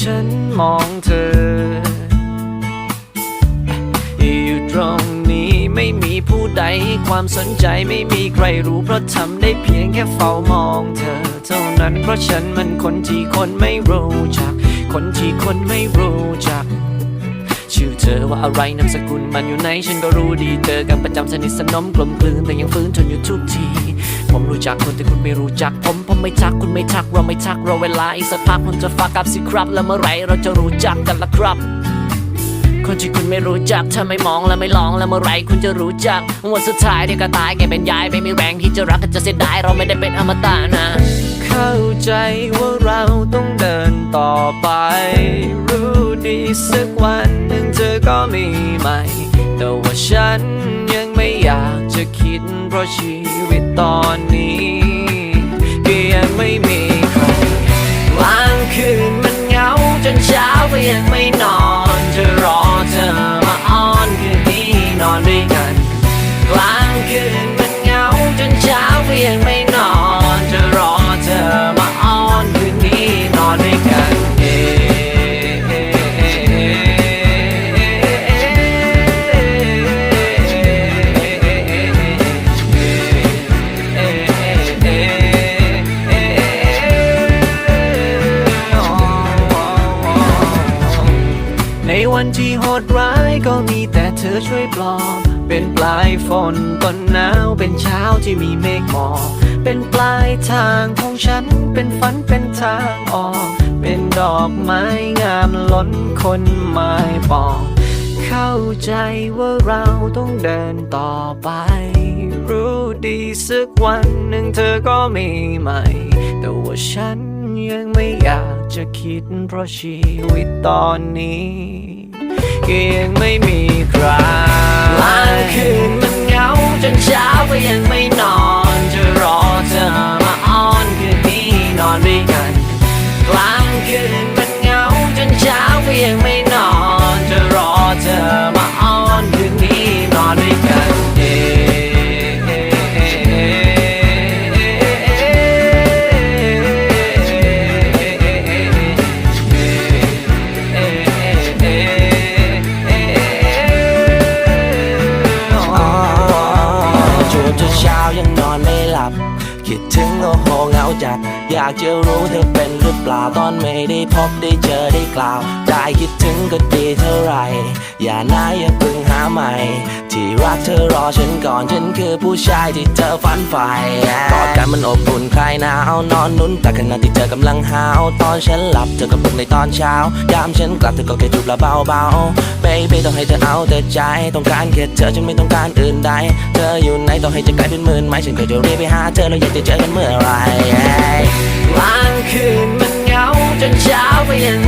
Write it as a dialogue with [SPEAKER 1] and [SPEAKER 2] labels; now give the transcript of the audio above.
[SPEAKER 1] ฉันมองเธอ อยู่ตรงนี้ไม่มีผู้ใดให้ความสนใจไม่มีใครรู้เพราะทำได้เพียงแค่เฝ้ามองเธอ เท่านั้นเพราะฉันมันคนที่คนไม่รู้จัก คนที่คนไม่รู้จัก ชื่อเธอว่าอะไรนามสกุลมันอยู่ไหนฉันก็รู้ดีเจอกันประจำสนิทสนมกลมกลืนแต่ยังฟื้นทนอยู่ทุกทีผมรู้จักคนที่คุณไม่รู้จัก ผมผมไม่ทักคุณไม่ทักเราไม่ทักเราเวลาอีกสักพักผมจะฝากกับสิครับ แล้วเมื่อไหรเราจะรู้จักกันละครับ คนที่คุณไม่รู้จักถ้าไม่มองและไม่ลองแล้วเมื่อไหรคุณจะรู้จักวันสุดท้ายเดียวก็ตายแกเป็นยายไม่มีแรงที่จะรักก็จะเสียดายเราไม่ได้เป็นอมตะนะเข้าใจว่าเราต้องเดินต่อไป รู้ดีสักวัน ก็มีใหม่ แต่ว่าฉันยังไม่อยากจะคิด เพราะชีวิตตอนนี้ก็ยังไม่มีใครกลางคืนมันเหงาจนเช้าก็ยังไม่นอน ในวันที่โหดร้ายก็มีแต่เธอช่วยปลอบ เป็นปลายฝนต้นหนาว เป็นเช้าที่มีเมฆหมอกเป็นปลายทางของฉัน เป็นฝันเป็นทางออก เป็นดอกไม้งามล้นคนไม้ปอง เข้าใจว่าเราต้องเดินต่อไป รู้ดีสักวันหนึ่งเธอก็มีใหม่ แต่ว่าฉัน ยังไม่อยากจะคิดเพราะชีวิตตอนนี้ก็ยังไม่มีใครกลางคืนมันเหงาจนเช้าก็ยังไม่นอน เช้ายังนอนไม่หลับ คิดถึงโอ้โหเหงาจัด อยากจะรู้เธอเป็นหรือเปล่าตอนไม่ได้พบได้เจอได้กล่าว ได้คิดถึงก็ดีเท่าไหรอย่านะอย่าเพิ่งหาใหม่ ที่รักเธอรอฉันก่อนฉันคือผู้ชายที่เธอฝันใฝ่กอดกันมันอบอุ่นคลายหนาวนอนนุ่นแต่ขณะที่เธอกำลังหาวตอนฉันหลับเธอก็ปลุกในตอนเช้ายามฉันกลับเธอก็แค่จูบละเบาๆ baby ต้องให้เธอเอาแต่ใจ ต้องการแค่เธอฉันไม่ต้องการอื่นใด เธออยู่ไหนต้องให้เธอกลายเป็นหมื่นไม้ฉันก็จะรีบไปหาเธอแล้วอยากจะเจอกันเมื่อไรกลางคืนมันเหงาจนเช้าก็ยังไม่นอน